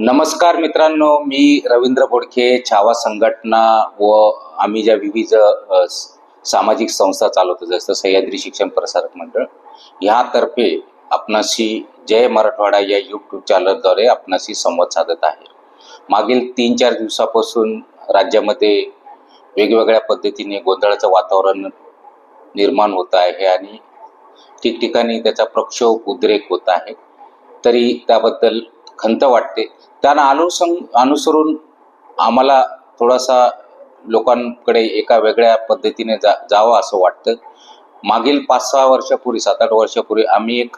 नमस्कार मित्रांनो मी रवींद्र बोडखे छावा संघटना व आम्ही ज्या विविध सामाजिक संस्था चालवतो जसं सह्याद्री शिक्षण प्रसारक मंडळ ह्यातर्फे आपणाशी जय मराठवाडा या यूट्यूब चॅनलद्वारे आपणाशी संवाद साधत आहे. मागील तीन चार दिवसापासून राज्यामध्ये वेगवेगळ्या पद्धतीने गोंधळाचं वातावरण निर्माण होत आहे आणि ठिकठिकाणी त्याचा प्रक्षोभ उद्रेक होत आहे. तरी त्याबद्दल खंत वाटते. त्यांना अनुसंग अनुसरून आम्हाला थोडासा लोकांकडे एका वेगळ्या पद्धतीने जा जावं असं वाटतं. मागील पाच सहा वर्षापूर्वी सात आठ वर्षापूर्वी आम्ही एक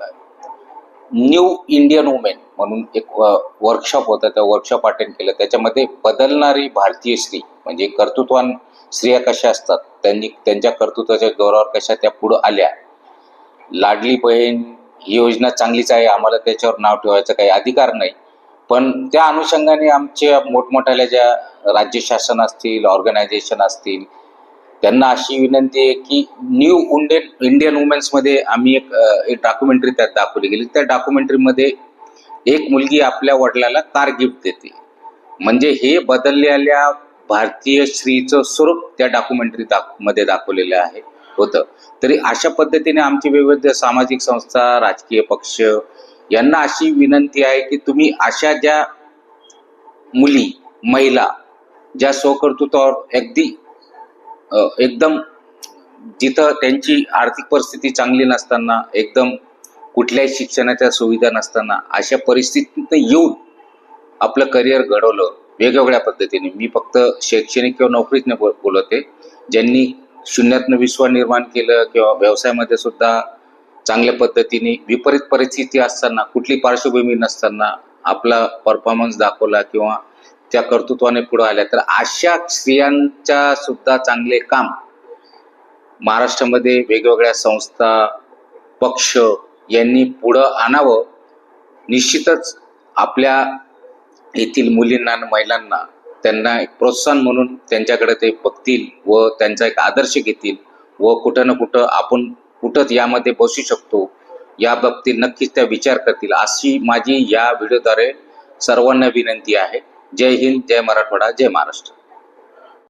न्यू इंडियन वुमेन म्हणून एक वर्कशॉप होता. त्या वर्कशॉप अटेंड केलं. त्याच्यामध्ये बदलणारी भारतीय स्त्री म्हणजे कर्तृत्वान स्त्रिया कशा असतात त्यांनी त्यांच्या कर्तृत्वाच्या जोरावर कशा त्या पुढं आल्या लाडली बहीण ही योजना चांगलीच आहे आम्हाला त्याच्यावर नाव ठेवायचा काही अधिकार नाही. पण त्या अनुषंगाने आमच्या मोठमोठ्याल्या ज्या राज्य शासन असतील ऑर्गनायझेशन असतील त्यांना अशी विनंती आहे की न्यू इंडियन इंडियन वुमेन्समध्ये आम्ही एक एक डॉक्युमेंटरी त्यात दाखवली गेली. त्या डॉक्युमेंटरीमध्ये एक मुलगी आपल्या वडिलाला कार गिफ्ट देते. म्हणजे हे बदललेल्या भारतीय स्त्रीचं स्वरूप त्या डॉक्युमेंटरी दाखमध्ये दाखवलेलं आहे. होतं. तरी अशा पद्धतीने आमची विविध सामाजिक संस्था राजकीय पक्ष यांना अशी विनंती आहे की तुम्ही अशा ज्या मुली महिला ज्या स्वकर्तृत्वावर अगदी एकदम जिथं त्यांची आर्थिक परिस्थिती चांगली नसताना एकदम कुठल्याही शिक्षणाच्या सुविधा नसताना अशा परिस्थितीत येऊन आपलं करिअर घडवलं वेगवेगळ्या पद्धतीने. मी फक्त शैक्षणिक किंवा नोकरीत बोलवते ज्यांनी शून्यातनं विश्व निर्माण केलं किंवा व्यवसायामध्ये सुद्धा चांगल्या पद्धतीने विपरीत परिस्थिती असताना कुठली पार्श्वभूमी नसताना आपला परफॉर्मन्स दाखवला किंवा त्या कर्तृत्वाने पुढे आल्या तर अशा स्त्रियांच्या सुद्धा चांगले काम महाराष्ट्रामध्ये वेगवेगळ्या संस्था पक्ष यांनी पुढं आणावं. निश्चितच आपल्या येथील मुलींना आणि महिलांना त्यांना एक प्रोत्साहन म्हणून त्यांच्याकडे ते बघतील व त्यांचा एक आदर्श घेतील व कुठं ना कुठं आपण कुठंच यामध्ये बसू शकतो. या बाबतीत नक्कीच त्या विचार करतील. अशी माझी या व्हिडिओद्वारे सर्वांना विनंती आहे. जय हिंद जय मराठवाडा जय महाराष्ट्र.